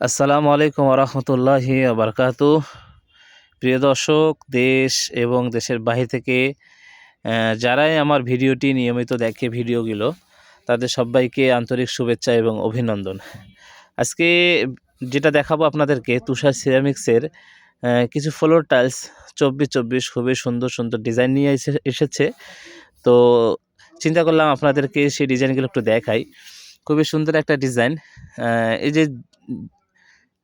আসসালামু আলাইকুম রহমতুল্লাহি আবরকাত প্রিয় দর্শক, দেশ এবং দেশের বাহির থেকে যারাই আমার ভিডিওটি নিয়মিত দেখে ভিডিওগুলো, তাদের সবাইকে আন্তরিক শুভেচ্ছা এবং অভিনন্দন। আজকে যেটা দেখাবো আপনাদেরকে, তুষার সিরামিক্সের কিছু ফ্লোর টাইলস চব্বিশ চব্বিশ খুবই সুন্দর সুন্দর ডিজাইন নিয়ে এসে- এসেছে। তো চিন্তা করলাম আপনাদেরকে সেই ডিজাইনগুলো একটু দেখাই। খুবই সুন্দর একটা ডিজাইন এই যে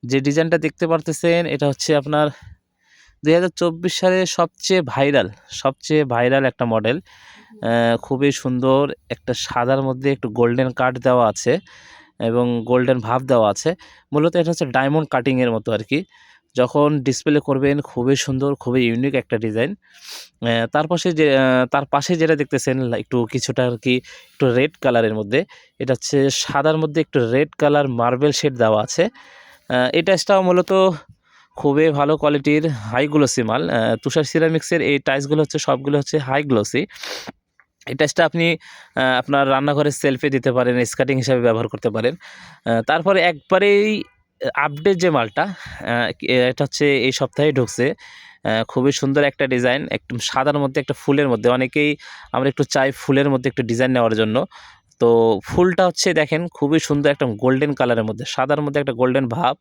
যে ডিজাইনটা দেখতে পারতেছেন, এটা হচ্ছে আপনার দুই হাজার চব্বিশ সালে সবচেয়ে ভাইরাল সবচেয়ে ভাইরাল একটা মডেল। খুবই সুন্দর, একটা সাদার মধ্যে একটু গোল্ডেন কাট দেওয়া আছে এবং গোল্ডেন ভাব দেওয়া আছে। মূলত এটা হচ্ছে ডায়মন্ড কাটিংয়ের মতো আর কি যখন ডিসপ্লে করবেন, খুবই সুন্দর, খুবই ইউনিক একটা ডিজাইন তার পাশে যে তার পাশে যেটা দেখতেছেন, একটু কিছুটা আর কি একটু রেড কালারের মধ্যে। এটা হচ্ছে সাদার মধ্যে একটু রেড কালার মার্বেল শেড দেওয়া আছে। এই টাইসটাও মূলত খুবই ভালো কোয়ালিটির হাই গ্লোসি মাল। তুষার সিরামিক্সের এই টাইসগুলো হচ্ছে, সবগুলো হচ্ছে হাই গ্লোসি এই টাইসটা আপনি আপনার রান্নাঘরের সেলফে দিতে পারেন স্কাটিং হিসাবে ব্যবহার করতে পারেন। তারপরে একবারেই আপডেট যে মালটা এটা হচ্ছে এই সপ্তাহে ঢুকছে। খুবই সুন্দর একটা ডিজাইন একটু সাদার মধ্যে, একটা ফুলের মধ্যে। অনেকেই আমরা একটু চাই ফুলের মধ্যে একটু ডিজাইন নেওয়ার জন্য। তো ফুলটা হচ্ছে দেখেন খুবই সুন্দর একটা গোল্ডেন কালারের মধ্যে, সাদার মধ্যে একটা গোল্ডেন ভাব।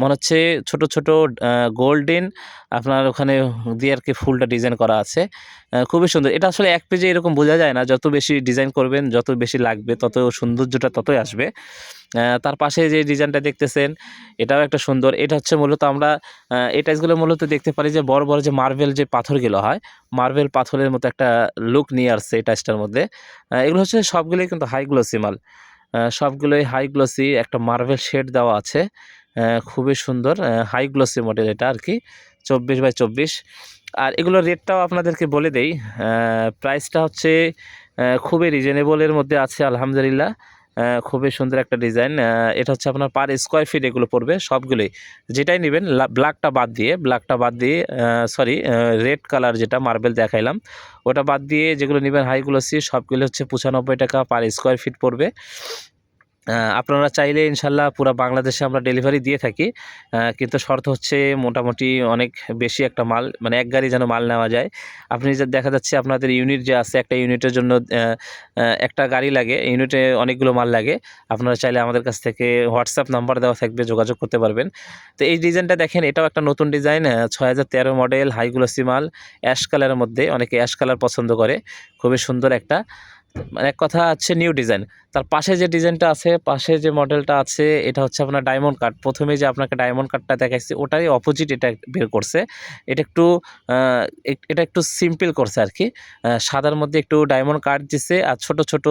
মনে হচ্ছে ছোট ছোট গোল্ডেন আপনার ওখানে দিয়ে আর কি ফুলটা ডিজাইন করা আছে। খুবই সুন্দর। এটা আসলে এক পেজে এরকম বোঝা যায় না, যত বেশি ডিজাইন করবেন, যত বেশি লাগবে, তত সৌন্দর্যটা ততই আসবে। তার পাশে যে ডিজাইনটা দেখতেছেন, এটাও একটা সুন্দর। এটা হচ্ছে মূলত আমরা এই মূলত দেখতে পারি যে বড় বড় যে মার্বেল যে পাথরগুলো হয়, মার্বেল পাথরের মতো একটা লুক নিয়ে আসছে এই টাইসটার মধ্যে। এগুলো হচ্ছে সবগুলোই কিন্তু হাই গ্লোসি মাল সবগুলোই হাই গ্লোসি একটা মার্বেল শেড দেওয়া আছে। খুবই সুন্দর হাই গ্লোসি মডেল এটা আর কি, চব্বিশ বাই চব্বিশ। আর এগুলোর রেটটাও আপনাদেরকে বলে দেই প্রাইসটা হচ্ছে খুবই রিজনেবলের মধ্যে আছে, আলহামদুলিল্লাহ। খুবই সুন্দর একটা ডিজাইন এটা হচ্ছে আপনার পার স্কোয়ার ফিট এগুলো পড়বে, সবগুলোই। যেটাই নেবেন ব্ল্যাকটা বাদ দিয়ে ব্ল্যাকটা বাদ দিয়ে সরি রেড কালার যেটা মার্বেল দেখাইলাম, ওটা বাদ দিয়ে যেগুলো নেবেন হাইগুলো সি সবগুলো হচ্ছে পঁচানব্বই টাকা পার স্কোয়ার ফিট পড়বে। আপনারা চাইলে ইনশাল্লাহ পুরো বাংলাদেশে আমরা ডেলিভারি দিয়ে থাকি। কিন্তু শর্ত হচ্ছে মোটামুটি অনেক বেশি একটা মাল মানে এক গাড়ি যেন মাল নেওয়া যায়। আপনি যে দেখা যাচ্ছে আপনাদের ইউনিট যে আছে, একটা ইউনিটের জন্য একটা গাড়ি লাগে ইউনিটে অনেকগুলো মাল লাগে। আপনারা চাইলে আমাদের কাছ থেকে হোয়াটসঅ্যাপ নাম্বার দেওয়া থাকবে, যোগাযোগ করতে পারবেন। তো এই ডিজাইনটা দেখেন, এটাও একটা নতুন ডিজাইন ছয় হাজার তেরো মডেল হাইগুলোসি মাল অ্যাশ কালারের মধ্যে, অনেকে অ্যাশ কালার পছন্দ করে। খুবই সুন্দর একটা। মানে এক কথা হচ্ছে নিউ ডিজাইন তার পাশে যে ডিজাইনটা আছে পাশে যে মডেলটা আছে এটা হচ্ছে আপনার ডায়মন্ড কাট প্রথমে যে আপনাকে ডায়মন্ড কাটটা দেখাচ্ছি ওটাই অপোজিট এটা বের করছে। এটা একটু এটা একটু সিম্পল করছে আর কি সাদার মধ্যে একটু ডায়মন্ড কাট দিছে আর ছোট ছোট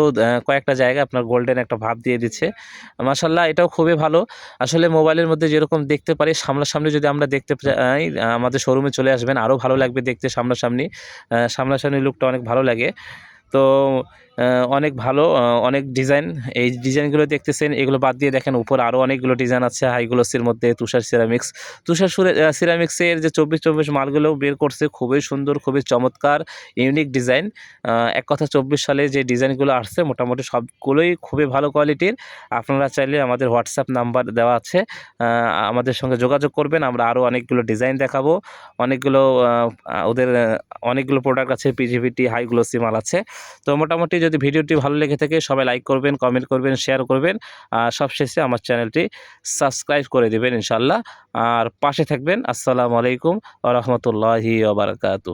কয়েকটা জায়গা আপনার গোল্ডেন একটা ভাব দিয়ে দিচ্ছে। মাসাল্লাহ এটাও খুবই ভালো। আসলে মোবাইলের মধ্যে যেরকম দেখতে পারি সামনাসামনি যদি আমরা দেখতে আহ, আমাদের শোরুমে চলে আসবেন আরও ভালো লাগবে দেখতে সামনাসামনি। সামনাসামনি লুকটা অনেক ভালো লাগে। তো অনেক ভালো অনেক ডিজাইন এই ডিজাইনগুলো দেখতেছেন, এগুলো বাদ দিয়ে দেখেন উপর আরও অনেকগুলো ডিজাইন আছে হাইগুলোসির মধ্যে তুষার সিরামিক্স তুষার সুরে সিরামিক্সের যে চব্বিশ চব্বিশ মালগুলো বের করছে, খুবই সুন্দর, খুবই চমৎকার ইউনিক ডিজাইন এক কথা চব্বিশ সালে যে ডিজাইনগুলো আসছে, মোটামুটি সবগুলোই খুবই ভালো কোয়ালিটির আপনারা চাইলে আমাদের হোয়াটসঅ্যাপ নাম্বার দেওয়া আছে আমাদের সঙ্গে যোগাযোগ করবেন, আমরা আরও অনেকগুলো ডিজাইন দেখাবো। অনেকগুলো ওদের অনেকগুলো প্রোডাক্ট আছে পিজিভিটি হাই গ্লোসি মাল আছে। তো মোটামুটি যদি ভিডিওটি ভালো লেগে থাকে, সবাই লাইক করবেন কমেন্ট করবেন শেয়ার করবেন, আর সবশেষে আমার চ্যানেলটি সাবস্ক্রাইব করে দেবেন ইনশাল্লাহ আর পাশে থাকবেন। আসসালামু আলাইকুম আ রহমতুল্লাহি ওবরাকাতু